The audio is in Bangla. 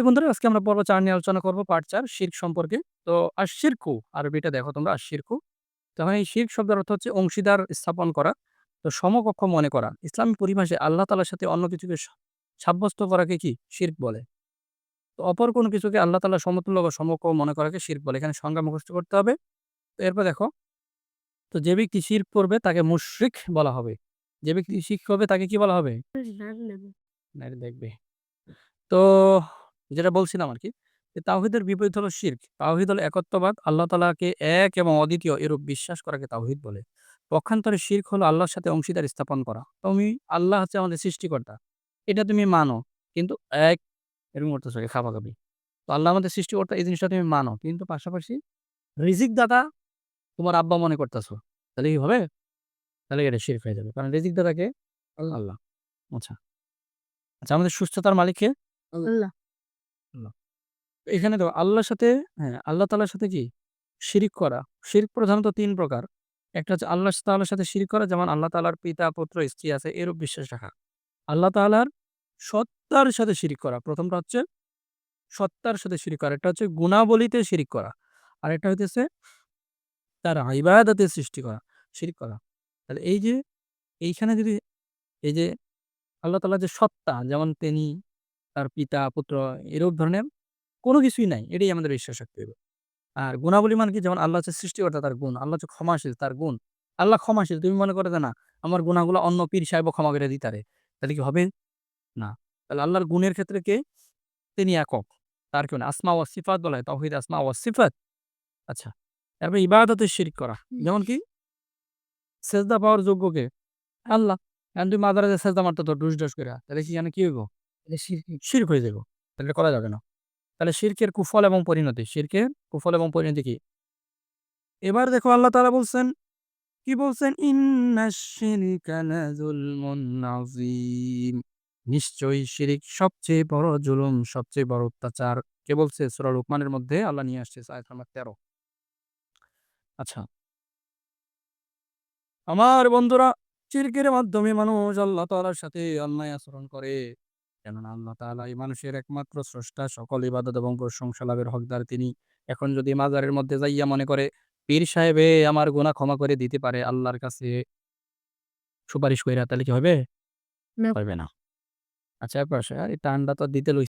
তো বন্ধুরা আজকে আমরা পর্ব ৪ নিয়ে আলোচনা করব পার্ট ৪ শিরক সম্পর্কে। তো আশ-শিরকু আরবিটা দেখো তোমরা আশ-শিরকু। তখন এই শিরক শব্দের অর্থ হচ্ছে অংশীদার স্থাপন করা, তো সমকক্ষ মনে করা। ইসলামী পরিভাষায় আল্লাহ তাআলার সাথে অন্য কিছুকে সাব্যস্ত করাকে কি শিরক বলে। তো অপর কোনো কিছুকে আল্লাহ তাআলার সমতুল্য বা সমকক্ষ মনে করাকে শিরক বলে। এখানে সংজ্ঞা মুখস্থ করতে হবে। তো এরপর দেখো তো যে ব্যক্তি শিরক করবে তাকে মুশরিক বলা হবে। যে ব্যক্তি শিরক করবে তাকে কি বলা হবে? দেখবে। তো যেটা বলছিলাম আরকি যে তাওহীদের বিপরীত হলো শিরক। তাওহীদ হলো একত্ববাদ, আল্লাহ তালাকে এক এবং অদ্বিতীয় এরূপ বিশ্বাস করাকে তাওহীদ বলে। পক্ষান্তরে শিরক হলো আল্লাহর সাথে অংশীদার স্থাপন করা। তুমি আল্লাহ হচ্ছে আমাদের সৃষ্টিকর্তা। এটা তুমি মানো। কিন্তু এক এরকম করতেছো খাপাখাপি। তো আল্লাহ আমাদের সৃষ্টিকর্তা এই জিনিসটা তুমি মানো। কিন্তু পাশাপাশি রিজিক দাতা তোমার আব্বা মনে করতেছো। তাহলে কি হবে? তাহলে এটা শিরক হয়ে যাবে। কারণ রিজিক দাতা কে? আল্লাহ। আল্লাহ। আচ্ছা। আচ্ছা আমাদের সুস্থতার মালিককে। আল্লাহ। এখানে দেখো আল্লাহর সাথে হ্যাঁ, আল্লাহ তালার সাথে কি? শিরিক করা। শিরক প্রধানত তিন প্রকার। একটা হচ্ছে আল্লাহ তাআলার সাথে শিরিক করা যেমন আল্লাহ তালার পিতা, পুত্র, স্ত্রী আছে এরূপ বিশ্বাস রাখা। আল্লাহ তাআলার সত্তার সাথে শিরিক করা। প্রথমটা হচ্ছে সত্তার সাথে শিরিক করা। এটা হচ্ছে গুণাবলীতে শিরিক করা। আর একটা হইতেছে তার ইবাদতে সৃষ্টি করা, শিরিক করা। তাহলে এই যে এইখানে যদি এই যে আল্লাহ তাআলার যে সত্তা যেমন তিনি, তার পিতা, পুত্র এরূপ ধরনের কোনো কিছুই নাই। এটাই আমাদের বিশ্বাস রাখতে হবে। আর গুণাবলী মানে কি যেমন আল্লাহ হচ্ছে সৃষ্টিকর্তা তার গুণ, আল্লাহ হচ্ছে ক্ষমাশীল তার গুণ। আল্লাহ ক্ষমাশীল। তুমি মনে করো না আমার গুনাহগুলো অন্য পীর সাহেবও ক্ষমা করে দিতারে। তাহলে কি হবে? না। তাহলে আল্লাহর গুণের ক্ষেত্রে কে? তিনি একক। তার কেউ না। আসমা ওয়াস সিফাত বলা হয়। তাওহীদ আসমা ওয়াস সিফাত। আচ্ছা। এরপর ইবাদতে শিরিক করা। যেমন কি? সেজদা পাওয়ার যোগ্য কে? আল্লাহ। এখন তুমি যেয়ে সেজদা মারতেছো ডুস-ডাস কইরা। তাহলে কি এখানে কি হইব? শিরক হয়ে যাইব। তাহলে করা যাবে না। তাহলে শিরকের কুফল এবং পরিণতি। শিরকের কুফল এবং পরিণতি কি? এবার দেখো আল্লাহ তাআলা বলছেন, কি বলছেন? নিশ্চয়ই শিরিক সবচেয়ে বড় জুলুম, সবচেয়ে বড় অত্যাচার। কে বলছে? সূরা লুকমানের মধ্যে আল্লাহ নিয়ে আসছে আয়াত নাম্বার ১৩ আচ্ছা। আমার বন্ধুরা শিরকের মাধ্যমে মানুষ আল্লাহ তাআলার সাথে অন্যায় আচরণ করে। কেননা আল্লাহ তালা এই মানুষের একমাত্র স্রষ্টা, সকল ইবাদত এবং প্রশংসা লাভের হকদার তিনি। এখন যদি মাজারের মধ্যে যাইয়া মনে করে পীর সাহেবে আমার গুণা ক্ষমা করে দিতে পারে আল্লাহর কাছে সুপারিশ কইরা তাহলে কি হবে? না। হবে না। আচ্ছা আর এই টানটা তো দিতে লইছি